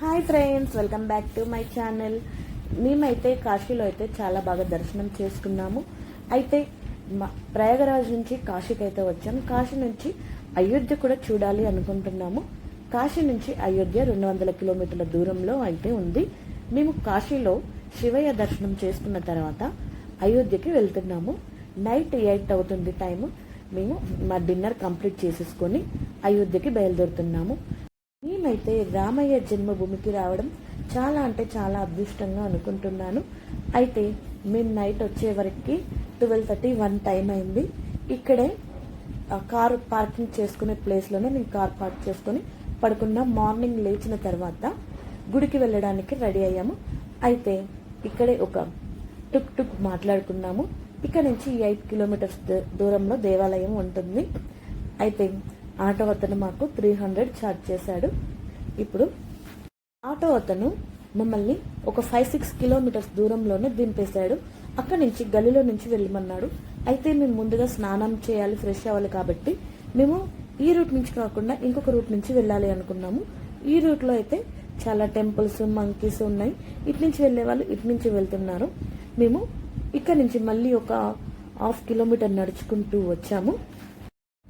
Hi friends welcome back to my channel. మేమైతే కాశీలో అయితే చాలా బాగా దర్శనం చేసుకున్నాము. అయితే మా ప్రయాగరాజ్ నుంచి కాశీకి అయితే వచ్చాము. కాశీ నుంచి అయోధ్య కూడా చూడాలి అనుకుంటున్నాము. కాశీ నుంచి అయోధ్య రెండు వందల కిలోమీటర్ల దూరంలో అయితే ఉంది. మేము కాశీలో శివయ్య దర్శనం చేసుకున్న తర్వాత అయోధ్యకి వెళ్తున్నాము. నైట్ ఎయిట్ అవుతుంది టైము. మేము మా డిన్నర్ కంప్లీట్ చేసేసుకొని అయోధ్యకి బయలుదేరుతున్నాము. మేమైతే రామయ్య జన్మభూమికి రావడం చాలా అంటే చాలా అదృష్టంగా అనుకుంటున్నాను. అయితే మేము నైట్ వచ్చే వరకు ట్వెల్వ్ థర్టీ వన్ టైం అయింది. ఇక్కడే కార్ కారు పార్కింగ్ చేసుకునే ప్లేస్లోనే మేము కార్ పార్క్ చేసుకొని పడుకున్న మార్నింగ్ లేచిన తర్వాత గుడికి వెళ్ళడానికి రెడీ అయ్యాము. అయితే ఇక్కడే ఒక టుక్ టుక్ మాట్లాడుకున్నాము. ఇక్కడ నుంచి ఎయిట్ కిలోమీటర్స్ దూ- దూరంలో దేవాలయం ఉంటుంది. అయితే ఆటో అతను మాకు త్రీ హండ్రెడ్ ఛార్జ్ చేశాడు. ఇప్పుడు ఆటో అతను మమ్మల్ని ఒక ఫైవ్ సిక్స్ కిలోమీటర్స్ దూరంలోనే దింపేశాడు. అక్కడి నుంచి గల్లీలో నుంచి వెళ్ళమన్నాడు. అయితే మేము ముందుగా స్నానం చేయాలి ఫ్రెష్ అవ్వాలి కాబట్టి మేము ఈ రూట్ నుంచి కాకుండా ఇంకొక రూట్ నుంచి వెళ్ళాలి అనుకున్నాము. ఈ రూట్లో అయితే చాలా టెంపుల్స్ మంకీస్ ఉన్నాయి. ఇటు నుంచి వెళ్ళే వాళ్ళు ఇటు నుంచి వెళ్తున్నారు. మేము ఇక్కడ నుంచి మళ్ళీ ఒక హాఫ్ కిలోమీటర్ నడుచుకుంటూ వచ్చాము.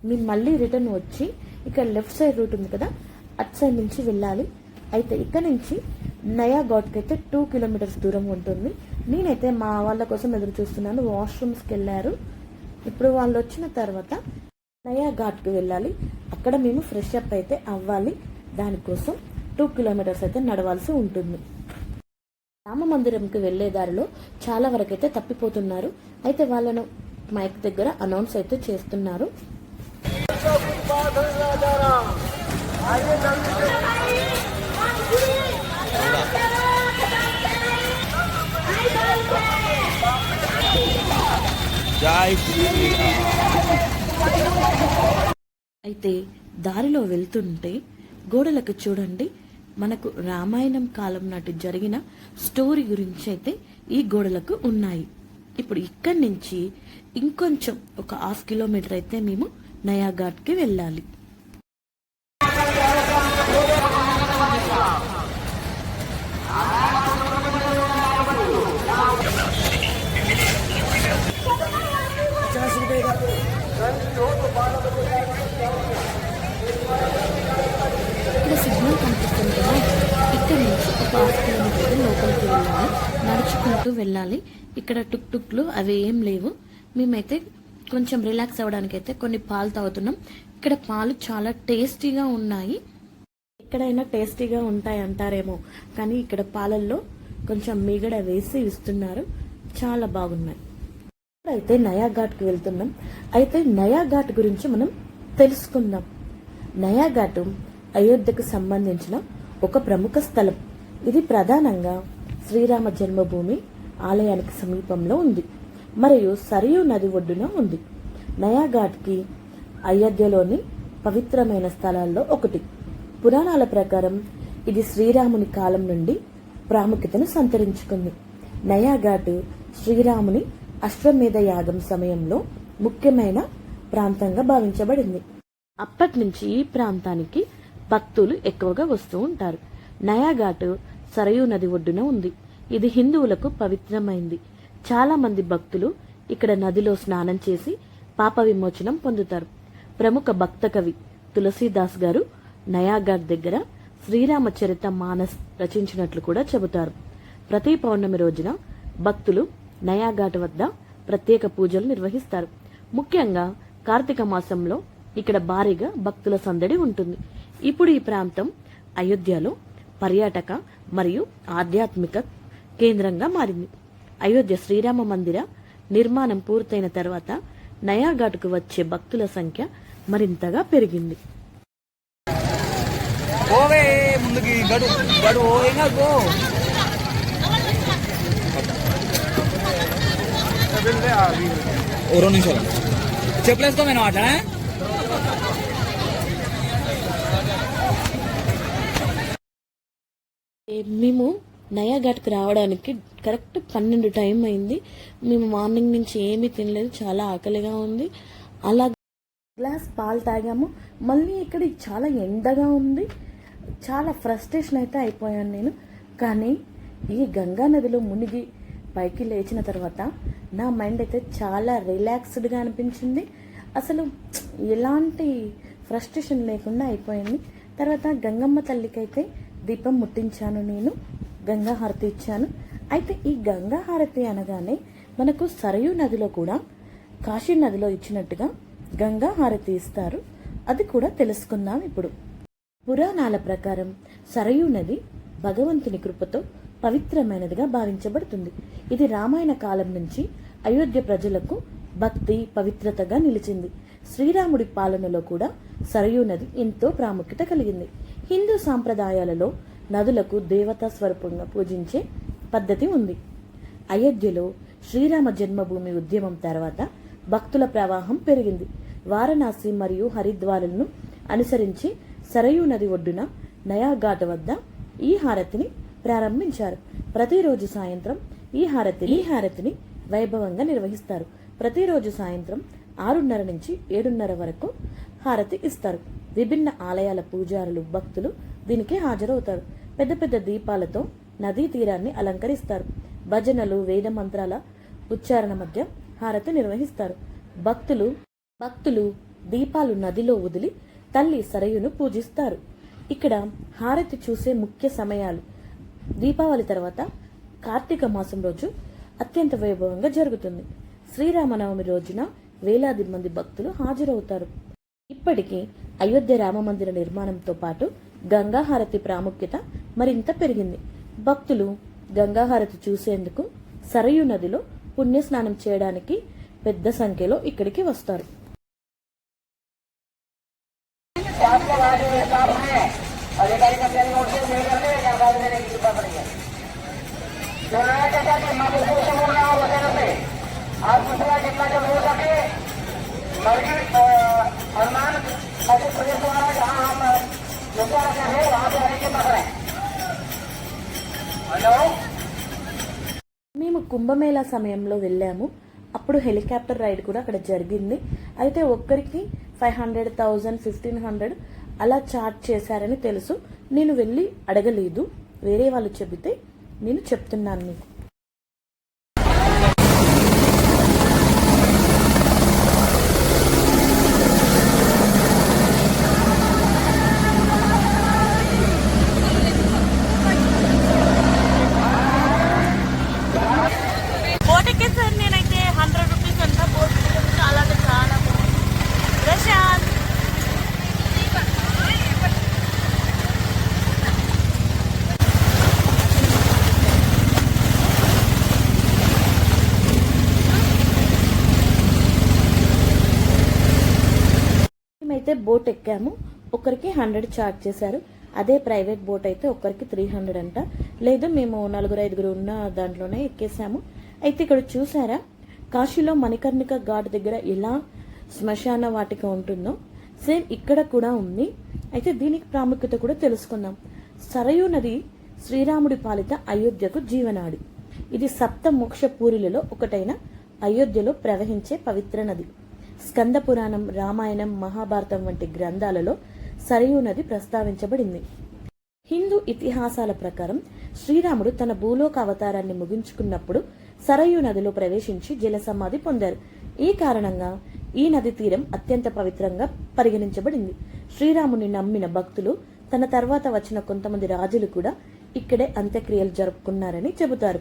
మేము మళ్ళీ రిటర్న్ వచ్చి ఇక్కడ లెఫ్ట్ సైడ్ రూట్ ఉంది కదా అట్ సైడ్ నుంచి వెళ్ళాలి. అయితే ఇక్కడ నుంచి నయా ఘాట్కి అయితే టూ కిలోమీటర్స్ దూరం ఉంటుంది. నేనైతే మా వాళ్ళ కోసం ఎదురు చూస్తున్నాను. వాష్రూమ్స్కి వెళ్ళారు. ఇప్పుడు వాళ్ళు వచ్చిన తర్వాత నయా ఘాట్కి వెళ్ళాలి. అక్కడ మేము ఫ్రెష్ అప్ అయితే అవ్వాలి. దానికోసం టూ కిలోమీటర్స్ అయితే నడవాల్సి ఉంటుంది. రామ మందిరంకి వెళ్ళే దారిలో చాలా వరకు అయితే తప్పిపోతున్నారు. అయితే వాళ్ళను మైక్ దగ్గర అనౌన్స్ అయితే చేస్తున్నారు. అయితే దారిలో వెళ్తుంటే గోడలకు చూడండి మనకు రామాయణం కాలం నాటి జరిగిన స్టోరీ గురించి అయితే ఈ గోడలకు ఉన్నాయి. ఇప్పుడు ఇక్కడి నుంచి ఇంకొంచెం ఒక హాఫ్ కిలోమీటర్ అయితే మేము నయాఘాట్కి వెళ్ళాలి. ఇక్కడ సిగ్నల్ కనిపిస్తుంది కదా. ఇక్కడ నుంచి ఒక హాఫ్ కిలోమీటర్ లోపలికి వెళ్ళాలి. నడుచుకుంటూ వెళ్ళాలి. ఇక్కడ టుక్ టుక్లు అవి ఏం లేవు. మేమైతే కొంచెం రిలాక్స్ అవ్వడానికి అయితే కొన్ని పాలు తాగుతున్నాం. ఇక్కడ పాలు చాలా టేస్టీగా ఉన్నాయి. ఎక్కడైనా టేస్టీగా ఉంటాయి అంటారేమో కానీ ఇక్కడ పాలల్లో కొంచెం మిగడ వేసి ఇస్తున్నారు. చాలా బాగున్నాయి. అయితే నయాఘాట్కి వెళ్తున్నాం. అయితే నయాఘాట్ గురించి మనం తెలుసుకుందాం. నయాఘాటు అయోధ్యకు సంబంధించిన ఒక ప్రముఖ స్థలం. ఇది ప్రధానంగా శ్రీరామ జన్మభూమి ఆలయానికి సమీపంలో ఉంది. మరియు సరియు నది ఒడ్డున ఉంది. నయాఘాట్కి అయోధ్యలోని పవిత్రమైన స్థలాల్లో ఒకటి. పురాణాల ప్రకారం ఇది శ్రీరాముని కాలం నుండి ప్రాముఖ్యతను సంతరించుకుంది. నయాఘాట్ శ్రీరాముని అశ్వమేధ యాగం సమయంలో ముఖ్యమైన ప్రాంతంగా భావించబడింది. అప్పటి నుంచి ఈ ప్రాంతానికి భక్తులు ఎక్కువగా వస్తూ ఉంటారు. నయాఘాట్ సరయూ నది ఒడ్డున ఉంది. ఇది హిందువులకు పవిత్రమైంది. చాలా మంది భక్తులు ఇక్కడ నదిలో స్నానం చేసి పాప విమోచనం పొందుతారు. ప్రముఖ భక్త కవి తులసీదాస్ గారు నయాఘాట్ దగ్గర శ్రీరామచరిత మానస్ రచించినట్లు కూడా చెబుతారు. ప్రతి పౌర్ణమి రోజున భక్తులు నయాఘాట్ వద్ద ప్రత్యేక పూజలు నిర్వహిస్తారు. ముఖ్యంగా కార్తీక మాసంలో ఇక్కడ భారీగా భక్తుల సందడి ఉంటుంది. ఇప్పుడు ఈ ప్రాంతం అయోధ్యలో పర్యాటక మరియు ఆధ్యాత్మిక కేంద్రంగా మారింది. అయోధ్య శ్రీరామ మందిర నిర్మాణం పూర్తయిన తర్వాత నయాఘాట్కు వచ్చే భక్తుల సంఖ్య మరింతగా పెరిగింది. నేను మేము నయాఘాట్కి రావడానికి కరెక్ట్ పన్నెండు టైం అయింది. మేము మార్నింగ్ నుంచి ఏమీ తినలేదు. చాలా ఆకలిగా ఉంది. అలా గ్లాస్ పాలు తాగాము. మళ్ళీ ఇక్కడ చాలా ఎండగా ఉంది. చాలా ఫ్రస్ట్రేషన్ అయితే అయిపోయాను నేను. కానీ ఈ గంగా నదిలో మునిగి పైకి లేచిన తర్వాత నా మైండ్ అయితే చాలా రిలాక్స్డ్గా అనిపించింది. అసలు ఎలాంటి ఫ్రస్ట్రేషన్ లేకుండా అయిపోయింది. తర్వాత గంగమ్మ తల్లికైతే దీపం ముట్టించాను నేను. గంగా హారతి ఇచ్చాను. అయితే ఈ గంగా హారతి అనగానే మనకు సరయూ నదిలో కూడా కాశీ నదిలో ఇచ్చినట్టుగా గంగా హారతి ఇస్తారు. అది కూడా తెలుసుకుందాం ఇప్పుడు. పురాణాల ప్రకారం సరయూ నది భగవంతుని కృపతో పవిత్రమైనదిగా భావించబడుతుంది. ఇది రామాయణ కాలం నుంచి అయోధ్య ప్రజలకు భక్తి పవిత్రతగా నిలిచింది. శ్రీరాముడి పాలనలో కూడా సరయూ నది ఎంతో ప్రాముఖ్యత కలిగింది. హిందూ సాంప్రదాయాలలో నదులకు దేవతా స్వరూపంగా పూజించే పద్ధతి ఉంది. అయోధ్యలో శ్రీరామ జన్మభూమి ఉద్యమం తర్వాత భక్తుల ప్రవాహం పెరిగింది. వారణాసి మరియు హరిద్వారులను అనుసరించి సరయూ నది ఒడ్డున నయాఘాట్ వద్ద ఈ హారతిని ప్రారంభించారు. ప్రతిరోజు సాయంత్రం ఈ హారతి ఈ హారతిని వైభవంగా నిర్వహిస్తారు. ప్రతిరోజు సాయంత్రం ఆరున్నర నుంచి ఏడున్నర వరకు హారతి ఇస్తారు. విభిన్న ఆలయాల పూజారులు భక్తులు దీనికి హాజరవుతారు. పెద్ద పెద్ద దీపాలతో నదీ తీరాన్ని అలంకరిస్తారు. భజనలు వేద మంత్రాల ఉచ్చారణ మధ్య హారతి నిర్వహిస్తారు. భక్తులు భక్తులు దీపాలు నదిలో వదిలి తల్లి సరయును పూజిస్తారు. ఇక్కడ హారతి చూసే ముఖ్య సమయాలు. దీపావళి తర్వాత కార్తీక మాసం రోజు అత్యంత వైభవంగా జరుగుతుంది. శ్రీరామనవమి రోజున వేలాది మంది భక్తులు హాజరవుతారు. ఇప్పటికీ అయోధ్య రామమందిర నిర్మాణంతో పాటు గంగా హారతి ప్రాముఖ్యత మరింత పెరిగింది భక్తులు గంగాహారతి చూసేందుకు సరయు నదిలో పుణ్యస్నానం చేయడానికి పెద్ద సంఖ్యలో ఇక్కడికి వస్తారు अधिकारी कर्मचारी मोड से नहीं కుంభమేళా సమయంలో వెళ్ళాము. అప్పుడు హెలికాప్టర్ రైడ్ కూడా అక్కడ జరిగింది. అయితే ఒక్కరికి five hundred thousand fifteen hundred అలా చార్జ్ చేశారని తెలుసు. నేను వెళ్ళి అడగలేదు. వేరే వాళ్ళు చెబితే నేను చెప్తున్నాను మీకు బోట్ ఎక్కేసారు నేనైతే హండ్రెడ్ రూపీస్ అంతా బోట్ టికెట్ చాలా అంటే చాలా బాగుంది ప్రశాంత్ అయితే బోట్ ఎక్కాము. ఒకరికి హండ్రెడ్ చార్జ్ చేశారు. అదే ప్రైవేట్ బోట్ అయితే ఒకరికి త్రీ హండ్రెడ్ అంట. లేదు మేము నలుగురు ఐదుగురు ఉన్న దాంట్లోనే ఎక్కేసాము అయితే ఇక్కడ చూసారా? కాశీలో మణికర్ణిక ఘాట్ దగ్గర ఎలా శ్మశాన వాటిక ఉంటుందో. సేమ్ ఇక్కడ కూడా ఉంది. అయితే దీనికి ప్రాముఖ్యత కూడా తెలుసుకుందాం. సరయూ నది శ్రీరాముడి పాలిత అయోధ్యకు జీవనాడి. ఇది సప్త మోక్ష పూరిలలో ఒకటైన అయోధ్యలో ప్రవహించే పవిత్ర నది. స్కంద పురాణం రామాయణం మహాభారతం వంటి గ్రంథాలలో సరయూ నది ప్రస్తావించబడింది. హిందూ ఇతిహాసాల ప్రకారం శ్రీరాముడు తన భూలోక అవతారాన్ని ముగించుకున్నప్పుడు సరయూ నదిలో ప్రవేశించి జలసమాధి పొందారు. ఈ కారణంగా ఈ నది తీరం అత్యంత పవిత్రంగా పరిగణించబడింది. శ్రీరాముని నమ్మిన భక్తులు తన తర్వాత వచ్చిన కొంతమంది రాజులు కూడా ఇక్కడే అంత్యక్రియలు జరుపుకున్నారని చెబుతారు.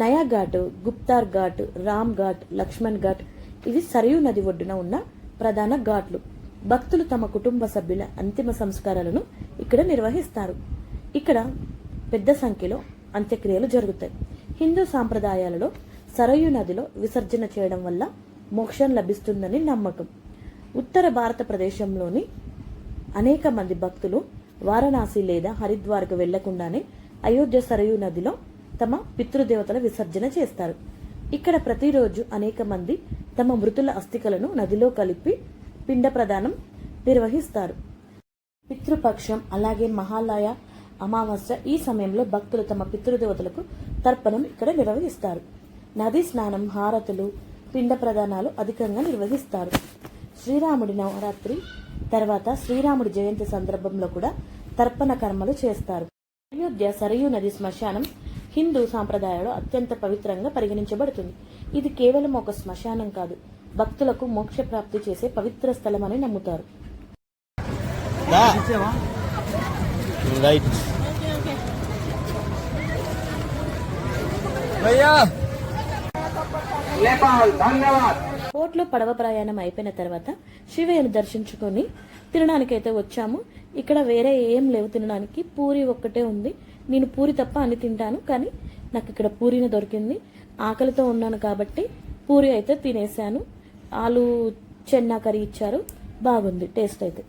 నయా ఘాట్ గుప్తార్ ఘాట్ రామ్ ఘాట్ లక్ష్మణ్ ఘాట్ ఇవి సరియు నది ఒడ్డున ఉన్న ప్రధాన ఘాట్లు. భక్తులు తమ కుటుంబ సభ్యుల అంతిమ సంస్కారాలను ఇక్కడ నిర్వహిస్తారు. ఇక్కడ పెద్ద సంఖ్యలో అంత్యక్రియలు జరుగుతాయి. హిందూ సాంప్రదాయాలలో సరయు నదిలో విసర్జన చేయడం వల్ల మోక్షం లభిస్తుందని నమ్మకం. ఉత్తర భారత ప్రదేశంలోని అనేక మంది భక్తులు వారణాసి లేదా హరిద్వార్కు వెళ్ళకుండానే అయోధ్య సరయూ నదిలో తమ పితృదేవతల విసర్జన చేస్తారు. ఇక్కడ ప్రతిరోజు అనేక మంది తమ మృతుల అస్థికలను నదిలో కలిపి పిండ ప్రదానం నిర్వహిస్తారు. పితృపక్షం అలాగే మహాలయ అమావాస్య ఈ సమయంలో భక్తులు తమ పితృదేవతలకు తర్పణం ఇక్కడ నిర్వహిస్తారు. నదీ స్నానం హారతులు పిండ ప్రదానాలు అధికంగా నిర్వహిస్తారు. శ్రీరాముడి నవరాత్రి తర్వాత శ్రీరాముడి జయంతి సందర్భంలో కూడా తర్పణ కర్మలు చేస్తారు. అయోధ్య సరయూ నది శ్మశానం హిందూ సాంప్రదాయంలో అత్యంత పవిత్రంగా పరిగణించబడుతుంది. ఇది కేవలం ఒక శ్మశానం కాదు భక్తులకు మోక్ష ప్రాప్తి చేసే పవిత్ర స్థలం అని నమ్ముతారు పోర్ట్లో పడవ ప్రయాణం అయిపోయిన తర్వాత శివయ్యను దర్శించుకొని తినడానికైతే వచ్చాము. ఇక్కడ వేరే ఏం లేవు తినడానికి. పూరి ఒక్కటే ఉంది. నేను పూరి తప్ప అని తింటాను కానీ నాకు ఇక్కడ పూరిని దొరికింది. ఆకలితో ఉన్నాను కాబట్టి పూరి అయితే తినేసాను. ఆలు చెన్నా కర్రీ ఇచ్చారు. బాగుంది టేస్ట్ అయితే.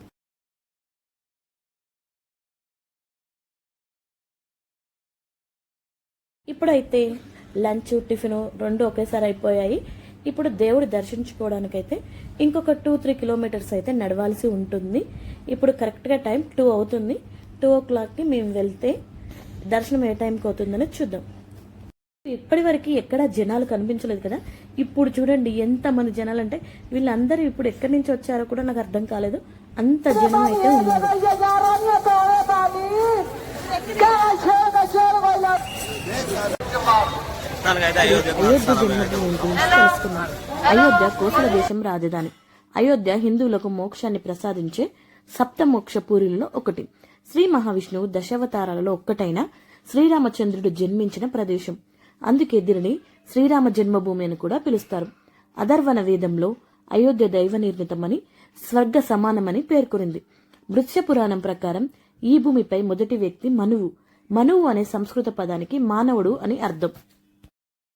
ఇప్పుడైతే లంచ్ టిఫిన్ రెండు ఒకేసారి అయిపోయాయి. ఇప్పుడు దేవుడు దర్శించుకోవడానికైతే ఇంకొక టూ త్రీ కిలోమీటర్స్ అయితే నడవాల్సి ఉంటుంది. ఇప్పుడు కరెక్ట్గా టైం టూ అవుతుంది. టూ ఓ క్లాక్కి మేము వెళ్తే దర్శనం ఏ టైంకి అవుతుందని చూద్దాం. ఇప్పటి వరకు ఎక్కడ జనాలు కనిపించలేదు కదా? ఇప్పుడు చూడండి ఎంత మంది జనాలు అంటే వీళ్ళందరూ ఇప్పుడు ఎక్కడి నుంచి వచ్చారో కూడా నాకు అర్థం కాలేదు. అంత జనం అయితే ఉన్నారు. తెలుసుకున్నాం అయోధ్య కోసల దేశం రాజధాని. అయోధ్య హిందువులకు మోక్షాన్ని ప్రసాదించే సప్తమోక్ష పూరిల్లో ఒకటి. శ్రీ మహావిష్ణువు దశావతారాలలో ఒక్కటైన శ్రీరామచంద్రుడు జన్మించిన ప్రదేశం. అందుకే దీనిని శ్రీరామ జన్మభూమి అని కూడా పిలుస్తారు. అధర్వణ వేదంలో అయోధ్య దైవ నిర్మితమని స్వర్గ సమానమని పేర్కొనింది. వృక్ష పురాణం ప్రకారం ఈ భూమిపై మొదటి వ్యక్తి మనువు. మనువు అనే సంస్కృత పదానికి మానవుడు అని అర్థం.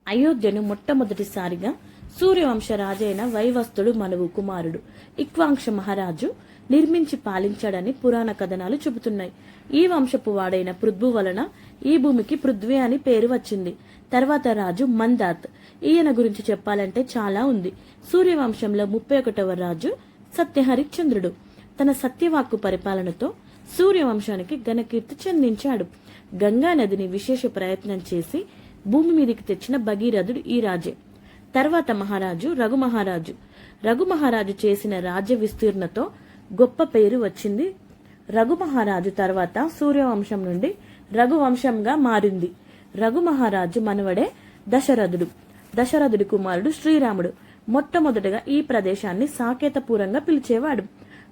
అయోధ్యను మొట్టమొదటిసారిగా సూర్యవంశ రాజైన వైవస్తుడు మనువు కుమారుడు. ఇక్వాంక్ష మహారాజు నిర్మించి పాలించాడని పురాణ కథనాలు చెబుతున్నాయి. ఈ వంశపు వాడైన పృథ్వు వలన ఈ భూమికి పృథ్వీ అని పేరు వచ్చింది. తర్వాత రాజు మందాత్. ఈయన గురించి చెప్పాలంటే చాలా ఉంది. సూర్యవంశంలో ముప్పై ఒకటవ రాజు సత్యహరిశ్చంద్రుడు. తన సత్యవాక్కు పరిపాలనతో సూర్యవంశానికి ఘనకీర్తి చెందించాడు. గంగా నదిని విశేష ప్రయత్నం చేసి భూమి మీదకి తెచ్చిన భగీరథుడు ఈ రాజే. తర్వాత మహారాజు రఘు మహారాజు. రఘు మహారాజు చేసిన రాజ్య విస్తీర్ణతో గొప్ప పేరు వచ్చింది. రఘు మహారాజు తర్వాత సూర్యవంశం నుండి రఘువంశంగా మారింది. రఘు మహారాజు మనవడే దశరథుడు. దశరథుడి కుమారుడు శ్రీరాముడు. మొట్టమొదటగా ఈ ప్రదేశాన్ని సాకేతపూరంగా పిలిచేవాడు.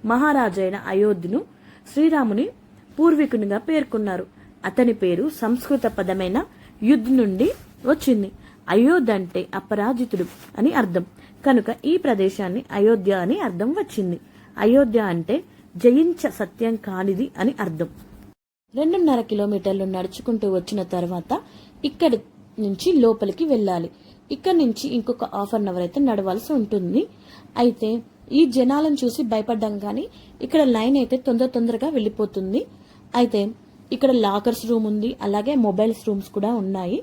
మహారాజైన అయోధ్యను శ్రీరాముని పూర్వీకునిగా పేర్కొన్నారు. అతని పేరు సంస్కృత పదమైన? యుద్ధ నుండి వచ్చింది. అయోధ్య అంటే అపరాజితుడు అని అర్థం. కనుక ఈ ప్రదేశాన్ని అయోధ్య అని అర్థం వచ్చింది. అయోధ్య అంటే జయించ సత్యం కానిది అని అర్థం. రెండున్నర కిలోమీటర్లు నడుచుకుంటూ వచ్చిన తర్వాత ఇక్కడి నుంచి లోపలికి వెళ్ళాలి. ఇక్కడ నుంచి ఇంకొక హాఫ్ అన్ అవర్ అయితే నడవాల్సి ఉంటుంది. అయితే ఈ జనాలను చూసి భయపడ్డాం కానీ ఇక్కడ లైన్ అయితే తొందర తొందరగా వెళ్ళిపోతుంది. అయితే ఇక్కడ లాకర్స్ రూమ్ ఉంది అలాగే మొబైల్స్ రూమ్స్ కూడా ఉన్నాయి.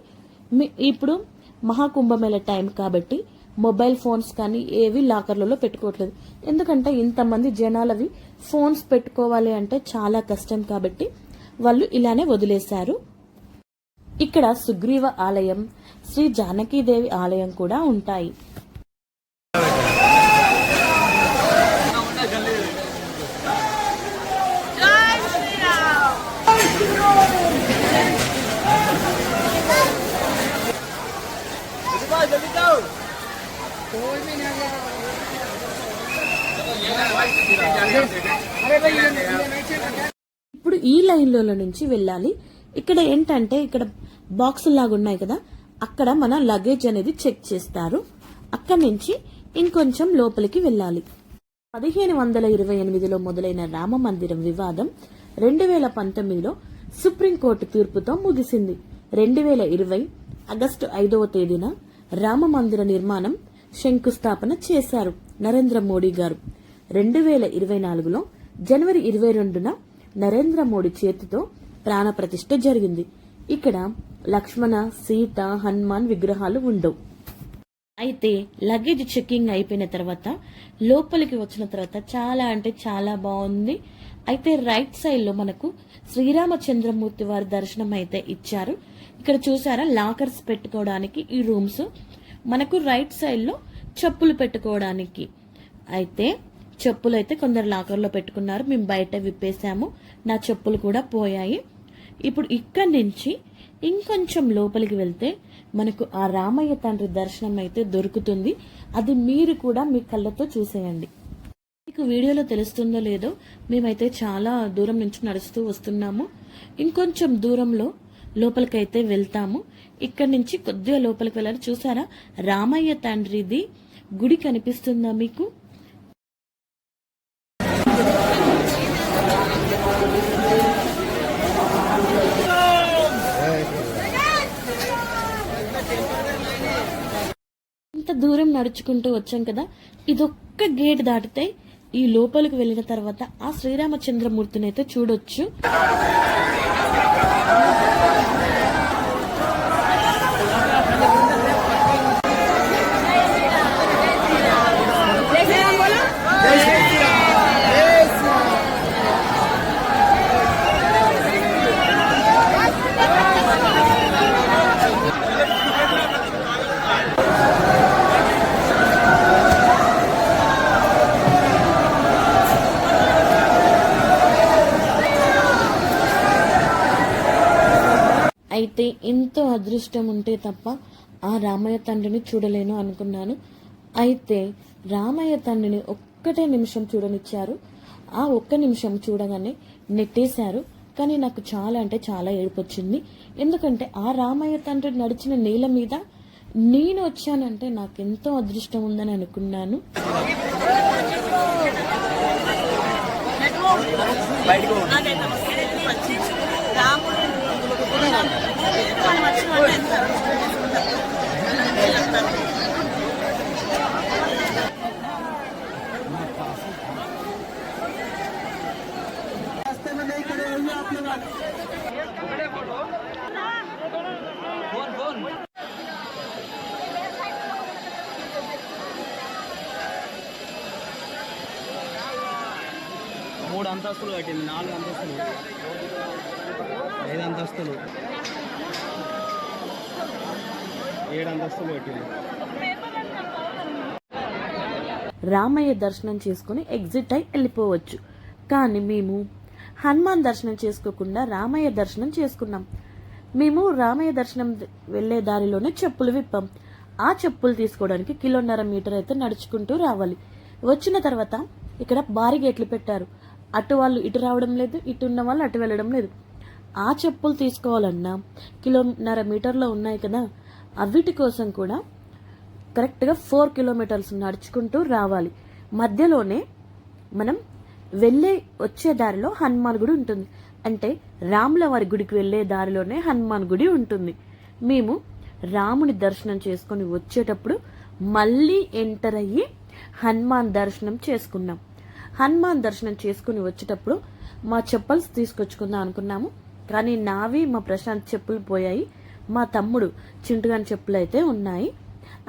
మీ- ఇప్పుడు మహాకుంభమేళ టైం కాబట్టి మొబైల్ ఫోన్స్ కానీ ఏవి లాకర్లలో పెట్టుకోవట్లేదు. ఎందుకంటే ఇంతమంది జనాలవి ఫోన్స్ పెట్టుకోవాలి అంటే చాలా కష్టం కాబట్టి వాళ్ళు ఇలానే వదిలేశారు. ఇక్కడ సుగ్రీవ ఆలయం శ్రీ జానకీదేవి ఆలయం కూడా ఉంటాయి జై శ్రీరామ్ ఇప్పుడు ఈ లైన్లో నుంచి వెళ్ళాలి. ఇక్కడ ఏంటంటే ఇక్కడ బాక్సులు లాగా ఉన్నాయి కదా అక్కడ మన లగేజ్ అనేది చెక్ చేస్తారు. అక్కడి నుంచి ఇంకొంచెం లోపలికి వెళ్ళాలి. పదిహేను వందల ఇరవై ఎనిమిదిలో మొదలైన రామ మందిరం వివాదం రెండు వేల పంతొమ్మిదిలో సుప్రీంకోర్టు తీర్పుతో ముగిసింది. రెండు వేల ఇరవై ఆగస్టు ఐదవ తేదీన రామ మందిర నిర్మాణం శంకుస్థాపన చేశారు. నరేంద్ర మోడీ గారు. రెండు వేల ఇరవై నాలుగులో జనవరి ఇరవై రెండున నరేంద్ర మోడీ చేతితో ప్రాణప్రతిష్ఠ జరిగింది. ఇక్కడ లక్ష్మణ సీత హనుమాన్ విగ్రహాలు ఉండవు. అయితే లగేజ్ చెకింగ్ అయిపోయిన తర్వాత లోపలికి వచ్చిన తర్వాత చాలా అంటే చాలా బాగుంది. అయితే రైట్ సైడ్లో మనకు శ్రీరామచంద్రమూర్తి వారి దర్శనం అయితే ఇచ్చారు. ఇక్కడ చూసారా లాకర్స్ పెట్టుకోవడానికి ఈ రూమ్స్. మనకు రైట్ సైడ్లో చెప్పులు పెట్టుకోవడానికి. అయితే చెప్పులు అయితే కొందరు లాకర్లో పెట్టుకున్నారు. మేము బయట విప్పేసాము నా చెప్పులు కూడా పోయాయి. ఇప్పుడు ఇక్కడి నుంచి ఇంకొంచెం లోపలికి వెళ్తే మనకు ఆ రామయ్య తండ్రి దర్శనం అయితే దొరుకుతుంది. అది మీరు కూడా మీ కళ్ళతో చూసేయండి. మీకు వీడియోలో తెలుస్తుందో లేదో మేమైతే చాలా దూరం నుంచి నడుస్తూ వస్తున్నాము. ఇంకొంచెం దూరంలో లోపలికైతే వెళ్తాము. ఇక్కడి నుంచి కొద్దిగా లోపలికి వెళ్ళాలి. చూసారా? రామయ్య తండ్రిది గుడి కనిపిస్తుందా మీకు? ఇంత దూరం నడుచుకుంటూ వచ్చాం కదా. ఇదొక్క గేట్ దాటితే ఈ లోపలికి వెళ్ళిన తర్వాత ఆ శ్రీరామచంద్రమూర్తిని అయితే చూడొచ్చు. అదృష్టం ఉంటే తప్ప ఆ రామయ్య తండ్రిని చూడలేను అనుకున్నాను. అయితే రామయ్య తండ్రిని ఒక్కటే నిమిషం చూడనిచ్చారు. ఆ ఒక్క నిమిషం చూడగానే నెట్టేశారు. కానీ నాకు చాలా అంటే చాలా ఏడుపు వచ్చింది ఎందుకంటే ఆ రామయ్య తండ్రి నడిచిన నేల మీద నేను వచ్చానంటే నాకు ఎంతో అదృష్టం ఉందని అనుకున్నాను. బయటకు 看见没吃完再 మూడు అంతస్తులు కట్టింది నాలుగు అంతస్తులు. ఐదు అంతస్తులు. ఏడు అంతస్తులు కట్టింది. రామయ్య దర్శనం చేసుకుని ఎగ్జిట్ అయి వెళ్ళిపోవచ్చు. కానీ మేము హనుమాన్ దర్శనం చేసుకోకుండా రామయ్య దర్శనం చేసుకున్నాం. మేము రామయ్య దర్శనం వెళ్ళే దారిలోనే చెప్పులు విప్పాం. ఆ చెప్పులు తీసుకోవడానికి కిలోన్నర మీటర్ అయితే నడుచుకుంటూ రావాలి. వచ్చిన తర్వాత ఇక్కడ భారీ గేట్లు పెట్టారు. అటు వాళ్ళు ఇటు రావడం లేదు ఇటు ఉన్న వాళ్ళు అటు వెళ్ళడం లేదు. ఆ చెప్పులు తీసుకోవాలన్నా కిలోన్నర మీటర్లో ఉన్నాయి కదా అవిటి కోసం కూడా కరెక్ట్గా ఫోర్ కిలోమీటర్స్ నడుచుకుంటూ రావాలి. మధ్యలోనే మనం వెళ్ళే వచ్చే దారిలో హనుమాన్ గుడి ఉంటుంది. అంటే రాముల వారి గుడికి వెళ్ళే దారిలోనే హనుమాన్ గుడి ఉంటుంది. మేము రాముని దర్శనం చేసుకొని వచ్చేటప్పుడు మళ్ళీ ఎంటర్ అయ్యి హనుమాన్ దర్శనం చేసుకున్నాం. హనుమాన్ దర్శనం చేసుకుని వచ్చేటప్పుడు మా చెప్పల్స్ తీసుకొచ్చుకుందాం అనుకున్నాము. కానీ నావి మా ప్రశాంత్ చెప్పులు పోయాయి. మా తమ్ముడు చింటుగాని చెప్పులు అయితే ఉన్నాయి.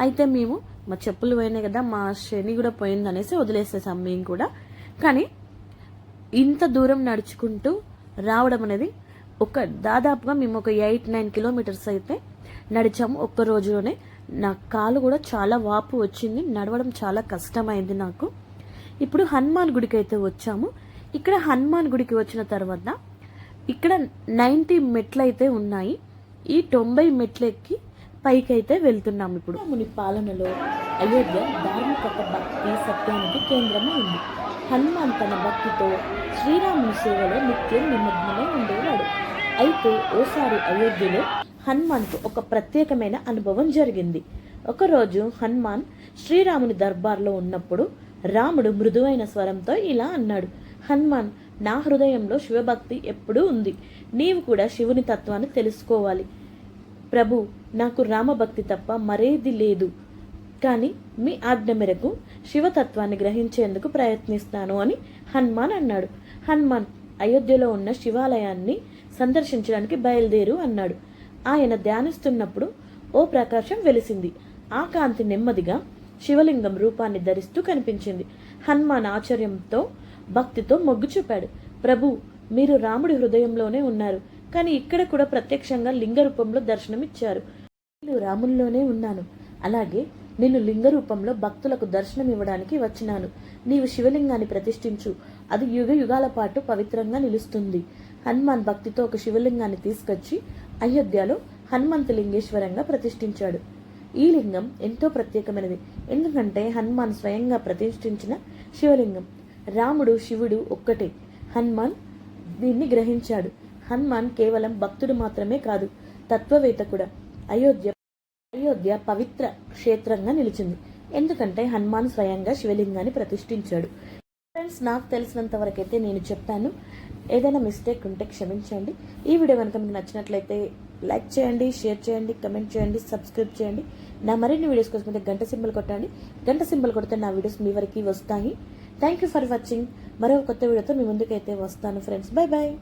అయితే మేము మా చెప్పులు పోయినాయి కదా మా శని కూడా పోయింది అనేసి వదిలేసేసాం మేము కూడా. కానీ ఇంత దూరం నడుచుకుంటూ రావడం అనేది ఒక దాదాపుగా మేము ఒక ఎయిట్ నైన్ కిలోమీటర్స్ అయితే నడిచాము ఒక్క రోజులోనే. నా కాలు కూడా చాలా వాపు వచ్చింది నడవడం చాలా కష్టమైంది నాకు. ఇప్పుడు హనుమాన్ గుడికి అయితే వచ్చాము. ఇక్కడ హనుమాన్ గుడికి వచ్చిన తర్వాత ఇక్కడ నైంటీ మెట్లు అయితే ఉన్నాయి. ఈ తొంభై మెట్లు ఎక్కి పైకి అయితే వెళ్తున్నాం ఇప్పుడు. ముని పాలనలో అయోధ్య ధార్మికత భక్తి సత్యానికి కేంద్రమే ఉంది. హనుమాన్ తన భక్తితో శ్రీరాముని సేవలో నిత్యం నిమగ్నమై ఉండేవాడు. అయితే ఓసారి అయోధ్యలో హనుమాన్కు ఒక ప్రత్యేకమైన అనుభవం జరిగింది. ఒకరోజు హనుమాన్ శ్రీరాముని దర్బార్లో ఉన్నప్పుడు రాముడు మృదువైన స్వరంతో ఇలా అన్నాడు హనుమాన్ నా హృదయంలో శివభక్తి ఎప్పుడూ ఉంది. నీవు కూడా శివుని తత్వాన్ని తెలుసుకోవాలి. ప్రభు నాకు రామభక్తి తప్ప మరేది లేదు. కానీ మీ ఆజ్ఞ మేరకు శివతత్వాన్ని గ్రహించేందుకు ప్రయత్నిస్తాను అని హనుమాన్ అన్నాడు. హనుమాన్ అయోధ్యలో ఉన్న శివాలయాన్ని సందర్శించడానికి బయలుదేరు అన్నాడు. ఆయన ధ్యానిస్తున్నప్పుడు ఓ ప్రకాశం వెలిసింది. ఆ కాంతి నెమ్మదిగా శివలింగం రూపాన్ని ధరిస్తూ కనిపించింది. హనుమాన్ ఆశ్చర్యంతో భక్తితో మొగ్గు చూపాడు. ప్రభు మీరు రాముడి హృదయంలోనే ఉన్నారు. కానీ ఇక్కడ కూడా ప్రత్యక్షంగా లింగ రూపంలో దర్శనమిచ్చారు. నేను రాముల్లోనే ఉన్నాను. అలాగే నేను లింగ రూపంలో భక్తులకు దర్శనం ఇవ్వడానికి వచ్చినాను. నీవు శివలింగాన్ని ప్రతిష్ఠించు. అది యుగ యుగాల పాటు పవిత్రంగా నిలుస్తుంది. హనుమాన్ భక్తితో ఒక శివలింగాన్ని తీసుకొచ్చి అయోధ్యలో హనుమంత లింగేశ్వరంగా ప్రతిష్ఠించాడు. ఈ లింగం ఎంతో ప్రత్యేకమైనది. ఎందుకంటే హనుమాన్ స్వయంగా ప్రతిష్ఠించిన శివలింగం. రాముడు శివుడు ఒక్కటే. హనుమాన్ దీన్ని గ్రహించాడు. హనుమాన్ కేవలం భక్తుడు మాత్రమే కాదు తత్వవేత్త కూడా. అయోధ్య అయోధ్య పవిత్ర క్షేత్రంగా నిలిచింది. ఎందుకంటే హనుమాన్ స్వయంగా శివలింగాన్ని ప్రతిష్ఠించాడు. ఫ్రెండ్స్ నాకు తెలిసినంత వరకైతే నేను చెప్పాను ఏదైనా మిస్టేక్ ఉంటే క్షమించండి. ఈ వీడియో కనుక మీకు నచ్చినట్లయితే లైక్ చేయండి షేర్ చేయండి కమెంట్ చేయండి సబ్స్క్రైబ్ చేయండి. నా మరిన్ని వీడియోస్ కోసం అయితే గంట సింబల్ కొట్టండి. గంట సింబల్ కొడితే నా వీడియోస్ మీ వరకు వస్తాయి. థ్యాంక్ యూ ఫర్ వాచింగ్ మరో కొత్త వీడియోతో మీ ముందుకైతే వస్తాను ఫ్రెండ్స్ బై బాయ్